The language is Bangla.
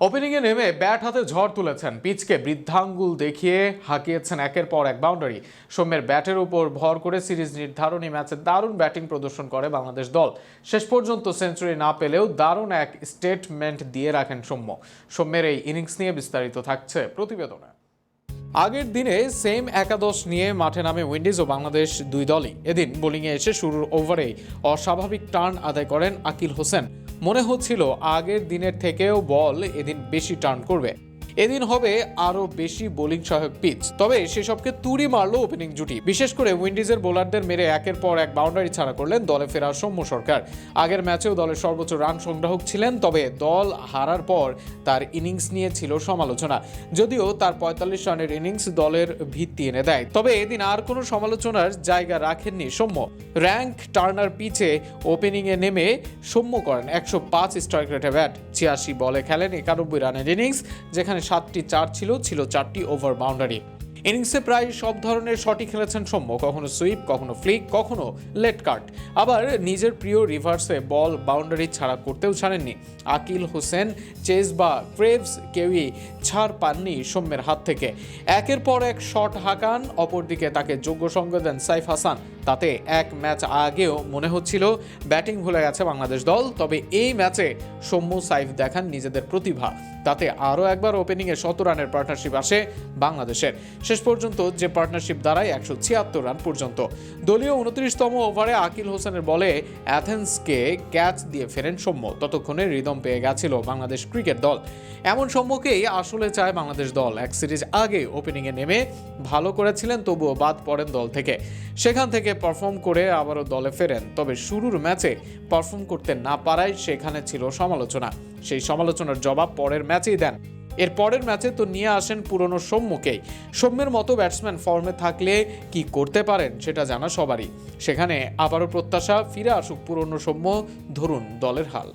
ওপেনিংয়ে নেমে ব্যাট হাতে ঝড় তুলেছেন। পিচকে বৃদ্ধাঙ্গুল দেখিয়ে হাঁকিয়েছেন একের পর এক বাউন্ডারি সৌম্যের ব্যাটের উপর ভর করে সিরিজ নির্ধারণী ম্যাচে দারুণ ব্যাটিং প্রদর্শন করে বাংলাদেশ দল। শেষ পর্যন্ত সেঞ্চুরি না পেলেও দারুণ এক স্টেটমেন্ট দিয়ে রাখেন সৌম্য। সৌম্যের এই ইনিংস নিয়ে বিস্তারিত থাকছে প্রতিবেদনে। আগের দিনে সেম একাদশ নিয়ে মাঠে নামে উইন্ডিজ ও বাংলাদেশ দুই দলই। এদিন বোলিংয়ে এসে শুরুর ওভারে অস্বাভাবিক টার্ন আদায় করেন আকিল হোসেন। মনে হচ্ছিল আগের দিনের থেকেও বল এদিন বেশি টার্ন করবে। এদিন হবে আরও বেশি বোলিং সহায়ক পিচ তবে সেসবকে তুড়ি মারল ওপেনিং জুটি। বিশেষ করে উইন্ডিজের বোলারদের মেরে একের পর এক বাউন্ডারি ছাড়া করলেন দলে ফেরা সৌম্য সরকার। আগের ম্যাচেও দলের সর্বোচ্চ রান সংগ্রাহক ছিলেন, তবে দল হারার পর তার ইনিংস নিয়ে ছিল সমালোচনা। যদিও তার পঁয়তাল্লিশ রানের ইনিংস দলের ভিত্তি এনে দেয়। তবে এদিন আর কোনো সমালোচনার জায়গা রাখেননি সৌম্য। র্যাঙ্ক টার্নার পিচে ওপেনিংয়ে নেমে সৌম্য করেন একশো পাঁচ স্ট্রাইক রেটে ব্যাট ছিয়াশি বলে খেলেন একানব্বই রানের ইনিংস যেখানে সাতটি চার ছিল ছিল চারটি ওভার বাউন্ডারি ইনিংসে প্রায় সব ধরনের শটই খেলেছেন সৌম্য, কখনো সুইপ, কখনো ফ্লিক, কখনো লেট কাট। আবার নিজের প্রিয় রিভার্সে বল বাউন্ডারি ছাড়া করতেও ছাড়েননি। আকিল হোসেন চেস বা ক্রেভস কেউই ছাড় পাননি সৌম্যের হাত থেকে। একের পর এক শট হাঁকান, অপরদিকে তাকে যোগ্য সঙ্গ দেন সাইফ হাসান। তাতে এক ম্যাচ আগেও মনে হচ্ছিল ব্যাটিং ভুলে গেছে বাংলাদেশ দল, তবে এই ম্যাচে সৌম্য সাইফ দেখান নিজেদের প্রতিভা। তাতে আরও একবার ওপেনিংয়ে শত রানের পার্টনারশিপ আসে বাংলাদেশের। শেষ পর্যন্ত যে পার্টনারশিপ দাঁড়ায় একশো ছিয়াত্তর রান পর্যন্ত। দলীয় উনত্রিশতম ওভারে আকিল হোসেনের বলে অ্যাথেন্সকে ক্যাচ দিয়ে ফেরেন সৌম্য। ততক্ষণে রিদম পেয়ে গেছিল বাংলাদেশ ক্রিকেট দল। এমন সৌম্যকেই আসলে চায় বাংলাদেশ দল। এক সিরিজ আগে ওপেনিংয়ে নেমে ভালো করেছিলেন, তবুও বাদ পড়েন দল থেকে। সেখান থেকে পারফর্ম করে আবারও দলে ফেরেন। তবে শুরুর ম্যাচে পারফর্ম করতে না পারায় সেখানে ছিল সমালোচনা। সেই সমালোচনার জবাব পরের ম্যাচেই দেন এর পরের ম্যাচে তো নিয়ে আসেন পুরনো সৌম্যকেই। সৌম্যের মতো ব্যাটসম্যান ফর্মে থাকলে কি করতে পারেন সেটা জানা সবারই। সেখানে আবারও প্রত্যাশা, ফিরে আসুক পুরনো সৌম্য, ধরুন দলের হাল।